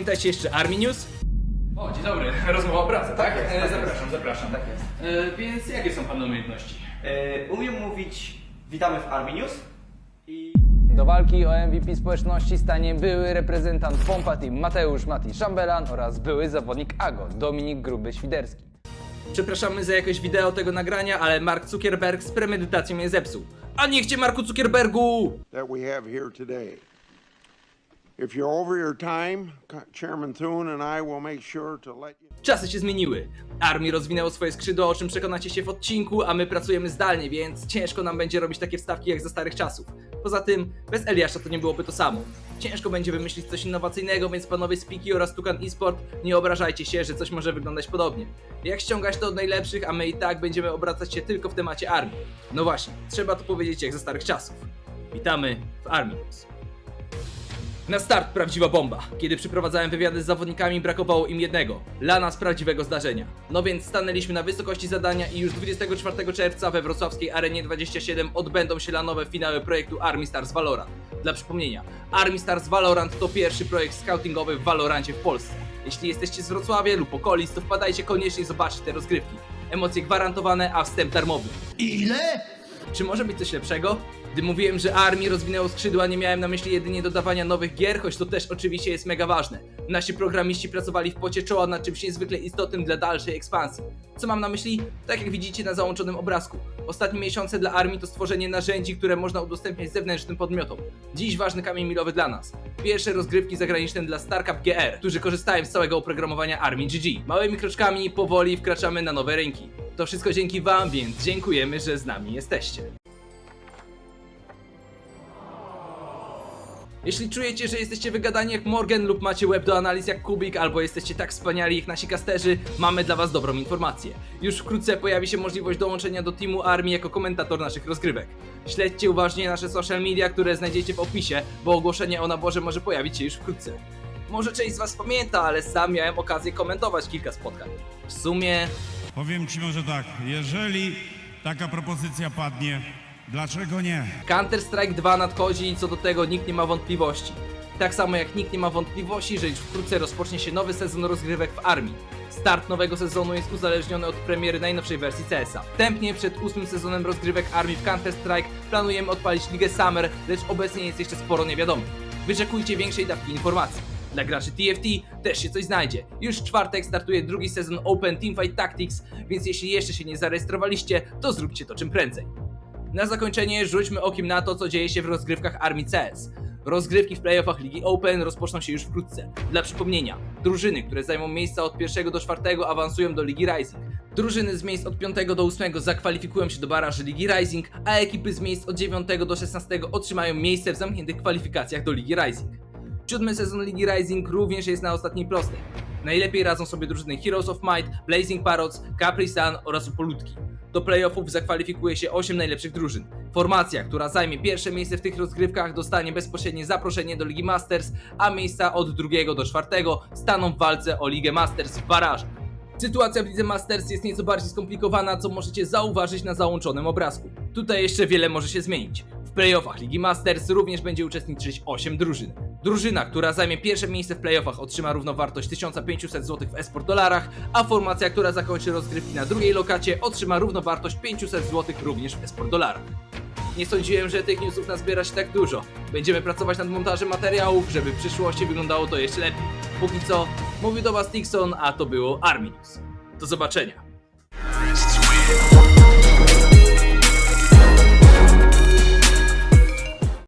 pamiętajcie jeszcze Army News? O, dzień dobry, rozmowa o pracy, tak? jest, E, tak zapraszam, zapraszam. Tak jest. E, więc jakie są Pana umiejętności? E, umiem mówić witamy w Army News i Do walki o MVP społeczności stanie były reprezentant Pompa Team Mateusz Mati Szambelan oraz były zawodnik AGO Dominik Gruby-Świderski. Przepraszamy za jakość wideo tego nagrania, ale Mark Zuckerberg z premedytacją je zepsuł. A niech cię Marku Zuckerbergu! that we have here today. Czasy się zmieniły. Army rozwinęło swoje skrzydła, o czym przekonacie się w odcinku, a my pracujemy zdalnie, więc ciężko nam będzie robić takie wstawki jak za starych czasów. Poza tym, bez Eliasza to nie byłoby to samo. Ciężko będzie wymyślić coś innowacyjnego, więc panowie z Piki oraz Tukan eSport, nie obrażajcie się, że coś może wyglądać podobnie. Jak ściągać to od najlepszych, a my i tak będziemy obracać się tylko w temacie armii. No właśnie, trzeba to powiedzieć jak za starych czasów. Witamy w News. Na start prawdziwa bomba. Kiedy przeprowadzałem wywiady z zawodnikami, brakowało im jednego lana z prawdziwego zdarzenia. No więc stanęliśmy na wysokości zadania i już 24 czerwca we wrocławskiej Arenie 27 odbędą się lanowe finały projektu Army Stars Valorant. Dla przypomnienia, Army Stars Valorant to pierwszy projekt scoutingowy w Valorancie w Polsce. Jeśli jesteście z Wrocławia lub okolic, to wpadajcie koniecznie zobaczyć te rozgrywki. Emocje gwarantowane, a wstęp darmowy. Czy może być coś lepszego? Gdy mówiłem, że Armii rozwinęło skrzydła, nie miałem na myśli jedynie dodawania nowych gier, choć to też oczywiście jest mega ważne. Nasi programiści pracowali w pocie czoła nad czymś niezwykle istotnym dla dalszej ekspansji. Co mam na myśli? Tak jak widzicie na załączonym obrazku. Ostatnie miesiące dla Armii to stworzenie narzędzi, które można udostępniać zewnętrznym podmiotom. Dziś ważny kamień milowy dla nas. Pierwsze rozgrywki zagraniczne dla StarCup GR, którzy korzystają z całego oprogramowania Armii GG. Małymi kroczkami powoli wkraczamy na nowe rynki. To wszystko dzięki Wam, więc dziękujemy, że z nami jesteście. Jeśli czujecie, że jesteście wygadani jak Morgan lub macie web do analiz jak Kubik, albo jesteście tak wspaniali jak nasi kasterzy, mamy dla was dobrą informację. Już wkrótce pojawi się możliwość dołączenia do teamu Armii jako komentator naszych rozgrywek. Śledźcie uważnie nasze social media, które znajdziecie w opisie, bo ogłoszenie o naborze może pojawić się już wkrótce. Może część z was pamięta, ale sam miałem okazję komentować kilka spotkań. W sumie Powiem Ci może tak, jeżeli taka propozycja padnie, dlaczego nie? Counter-Strike 2 nadchodzi i co do tego nikt nie ma wątpliwości. Tak samo jak nikt nie ma wątpliwości, że już wkrótce rozpocznie się nowy sezon rozgrywek w armii. Start nowego sezonu jest uzależniony od premiery najnowszej wersji CS-a. Wstępnie przed ósmym sezonem rozgrywek armii w Counter-Strike planujemy odpalić Ligę Summer, lecz obecnie jest jeszcze sporo niewiadomych. Wyczekujcie większej dawki informacji. Dla graczy TFT też się coś znajdzie. Już w czwartek startuje drugi sezon Open Teamfight Tactics, więc jeśli jeszcze się nie zarejestrowaliście, to zróbcie to czym prędzej. Na zakończenie rzućmy okiem na to, co dzieje się w rozgrywkach Armii CS. Rozgrywki w playoffach Ligi Open rozpoczną się już wkrótce. Dla przypomnienia, drużyny, które zajmą miejsca od pierwszego do czwartego awansują do Ligi Rising. Drużyny z miejsc od 5 do 8 zakwalifikują się do baraży Ligi Rising, a ekipy z miejsc od 9 do 16 otrzymają miejsce w zamkniętych kwalifikacjach do Ligi Rising. Siódmy sezon Ligi Rising również jest na ostatniej prostej. Najlepiej radzą sobie drużyny Heroes of Might, Blazing Parrots, Capri Sun oraz Upolutki. Do playoffów zakwalifikuje się 8 najlepszych drużyn. Formacja, która zajmie pierwsze miejsce w tych rozgrywkach dostanie bezpośrednie zaproszenie do Ligi Masters, a miejsca od drugiego do czwartego staną w walce o Ligę Masters w barażach. Sytuacja w Lidze Masters jest nieco bardziej skomplikowana, co możecie zauważyć na załączonym obrazku. Tutaj jeszcze wiele może się zmienić. W playoffach Ligi Masters również będzie uczestniczyć 8 drużyn. Drużyna, która zajmie pierwsze miejsce w playoffach otrzyma równowartość 1500 zł w esport dolarach, a formacja, która zakończy rozgrywki na drugiej lokacie otrzyma równowartość 500 zł również w esport dolarach. Nie sądziłem, że tych newsów nazbiera się tak dużo. Będziemy pracować nad montażem materiałów, żeby w przyszłości wyglądało to jeszcze lepiej. Póki co, mówił do Was Tixon, a to było Army News. Do zobaczenia.